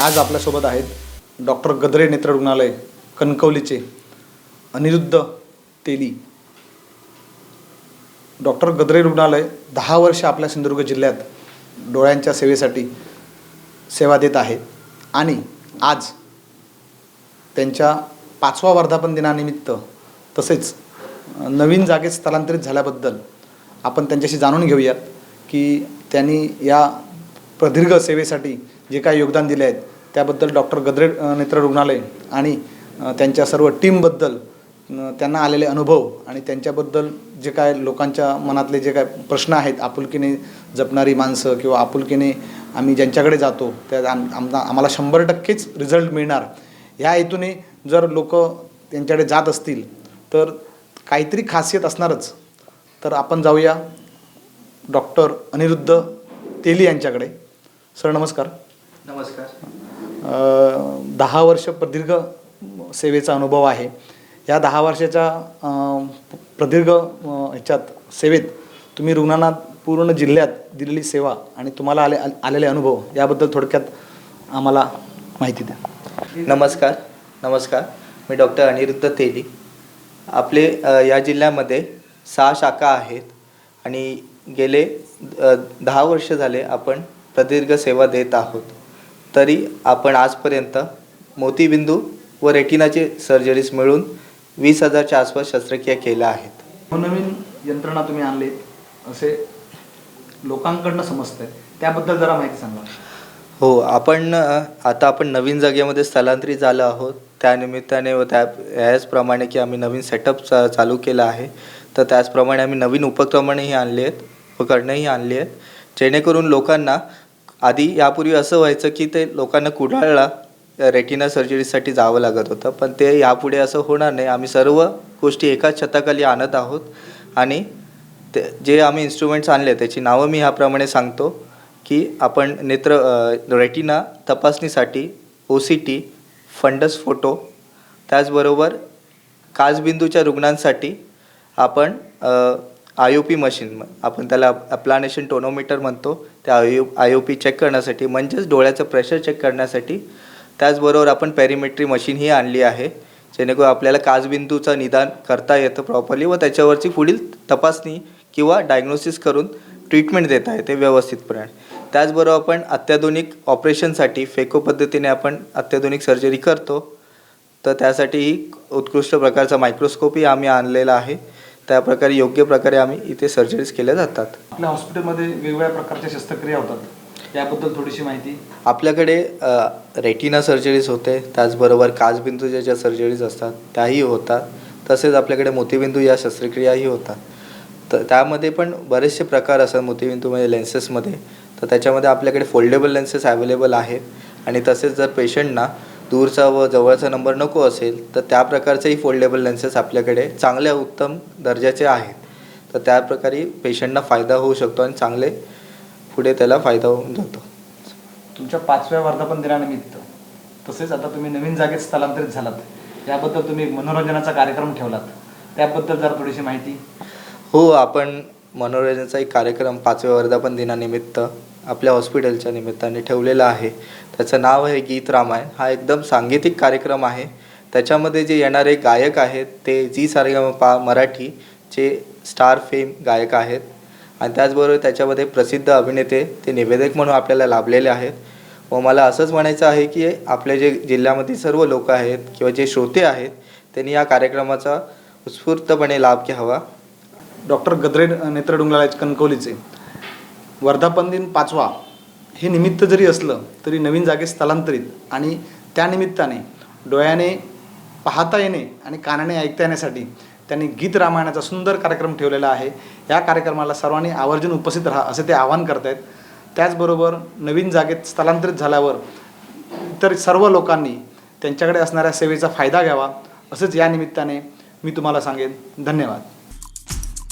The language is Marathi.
आज आपल्यासोबत आहेत डॉक्टर गद्रे नेत्र रुग्णालय कणकवलीचे अनिरुद्ध तेली. डॉक्टर गद्रे रुग्णालय दहा वर्ष आपल्या सिंधुदुर्ग जिल्ह्यात डोळ्यांच्या सेवेसाठी सेवा देत आहे आणि आज त्यांच्या पाचवा वर्धापन दिनानिमित्त तसेच नवीन जागेत स्थलांतरित झाल्याबद्दल आपण त्यांच्याशी जाणून घेऊयात की त्यांनी या प्रदीर्घ सेवेसाठी जे काही योगदान दिले आहेत त्याबद्दल डॉक्टर गद्रे नेत्र रुग्णालय आणि त्यांच्या सर्व टीमबद्दल त्यांना आलेले अनुभव आणि त्यांच्याबद्दल जे काय लोकांच्या मनातले जे काय प्रश्न आहेत आपुलकीने जपणारी माणसं किंवा आपुलकीने आम्ही ज्यांच्याकडे जातो त्या आम आमना आम्हाला शंभर टक्केच रिझल्ट मिळणार. ह्या हेतूने जर लोक त्यांच्याकडे जात असतील तर काहीतरी खासियत असणारच. तर आपण जाऊया डॉक्टर अनिरुद्ध तेली यांच्याकडे. सर नमस्कार. नमस्कार. दहा वर्ष प्रदीर्घ सेवेचा अनुभव आहे. या दहा वर्षाच्या प्रदीर्घ ह्याच्यात सेवेत तुम्ही रुग्णांना पूर्ण जिल्ह्यात दिलेली सेवा आणि तुम्हाला आले आलेले अनुभव याबद्दल थोडक्यात आम्हाला माहिती द्या. नमस्कार नमस्कार. मी डॉक्टर अनिरुद्ध तेली. आपले या जिल्ह्यामध्ये सहा शाखा आहेत आणि गेले दहा वर्ष झाले आपण प्रदीर्घ सेवा देत आहोत. तरी आपण आजपर्यंत मोतीबिंदू व रेटिनाचे सर्जरीज मिळून वीस हजारच्या आसपास शस्त्रक्रिया केल्या आहेत. नवीन यंत्रणा तुम्ही आणले असे लोकांकडनं समजतंय. त्याबद्दल जरा माहिती सांगा. हो आपण आता आपण नवीन जागेमध्ये स्थलांतरित झालो आहोत. त्यानिमित्ताने व त्या याचप्रमाणे की आम्ही नवीन सेटअप चा चालू केला आहे. तर त्याचप्रमाणे आम्ही नवीन उपक्रमणही आणले आहेत उपकरणंही आणली आहेत जेणेकरून लोकांना आधी यापूर्वी असं व्हायचं की ते लोकांना कुडाळला रेटिना सर्जरीसाठी जावं लागत होतं पण ते यापुढे असं होणार नाही. आम्ही सर्व गोष्टी एकाच छताखाली आणत आहोत आणि ते जे आम्ही इन्स्ट्रुमेंट्स आणले त्याची नावं मी ह्याप्रमाणे सांगतो की आपण नेत्र रेटिना तपासणीसाठी O C T fundus photo त्याचबरोबर काचबिंदूच्या रुग्णांसाठी आपण आय ओ पी मशीन आपण त्याला अप्लानेशन टोनोमीटर म्हणतो त्या I I O P check करण्यासाठी म्हणजेच डोळ्याचं प्रेशर चेक करण्यासाठी त्याचबरोबर आपण पॅरिमेट्री मशीनही आणली आहे जेणेकरून आपल्याला काचबिंदूचं निदान करता येतं प्रॉपरली व त्याच्यावरची पुढील तपासणी किंवा डायग्नोसिस करून ट्रीटमेंट देता येते व्यवस्थितपणे. त्याचबरोबर आपण अत्याधुनिक ऑपरेशनसाठी फेको पद्धतीने आपण अत्याधुनिक सर्जरी करतो तर त्यासाठीही उत्कृष्ट प्रकारचा मायक्रोस्कोपही आम्ही आणलेला आहे. त्या प्रकारे योग्य प्रकारे आम्ही इथे सर्जरीज केल्या जातात. आपल्या हॉस्पिटलमध्ये वेगवेगळ्या प्रकारच्या शस्त्रक्रिया होतात. याबद्दल थोडीशी माहिती. आपल्याकडे रेटिना सर्जरीज होते. त्याचबरोबर काचबिंदूच्या ज्या सर्जरीज असतात त्याही होतात. तसेच आपल्याकडे मोतीबिंदू या शस्त्रक्रियाही होतात. तर त्यामध्ये पण बरेचसे प्रकार असतात मोतीबिंदूमध्ये लेन्सेसमध्ये तर त्याच्यामध्ये आपल्याकडे फोल्डेबल लेन्सेस अवेलेबल आहेत. आणि तसेच जर पेशंटना दूरचा व जवळचा नंबर नको असेल तर त्या प्रकारचेही फोल्डेबल लेन्सेस आपल्याकडे चांगल्या उत्तम दर्जाचे आहेत. तर त्या प्रकारे पेशंटना फायदा होऊ शकतो आणि चांगले पुढे त्याला फायदा होऊन जातो. तुमच्या पाचव्या वर्धापन दिनानिमित्त तसेच आता तुम्ही नवीन जागेत स्थलांतरित झालात याबद्दल तुम्ही मनोरंजनाचा कार्यक्रम ठेवलात त्याबद्दल जरा थोडीशी माहिती? हो आपण मनोरंजनाचा एक कार्यक्रम पाचव्या वर्धापन दिनानिमित्त आपल्या हॉस्पिटलच्या निमित्ताने ठेवलेलं आहे. त्याचं नाव आहे गीत रामायण. हा एकदम सांगीतिक कार्यक्रम आहे. त्याच्यामध्ये जे येणारे गायक आहेत ते जी मराठी मराठीचे स्टार फेम गायक आहेत. आणि त्याचबरोबर त्याच्यामध्ये प्रसिद्ध अभिनेते ते निवेदक म्हणून आपल्याला लाभलेले आहेत. व मला असंच म्हणायचं आहे की आपल्या जे जिल्ह्यामधील सर्व लोक आहेत किंवा जे श्रोते आहेत त्यांनी या कार्यक्रमाचा उत्स्फूर्तपणे लाभ घ्यावा. डॉक्टर गद्रे नेत्रडुंगला कणकवलीचे. वर्धापन दिन पाचवा हे निमित्त जरी असलं तरी नवीन जागेत स्थलांतरित आणि त्यानिमित्ताने डोळ्याने पाहता येणे आणि कानाने ऐकता येण्यासाठी त्यांनी गीत रामायणाचा सुंदर कार्यक्रम ठेवलेला आहे. या कार्यक्रमाला सर्वांनी आवर्जून उपस्थित राहा असे ते आवाहन करतायत. त्याचबरोबर नवीन जागेत स्थलांतरित झाल्यावर इतर सर्व लोकांनी त्यांच्याकडे असणाऱ्या सेवेचा फायदा घ्यावा असंच या निमित्ताने मी तुम्हाला सांगेन. धन्यवाद.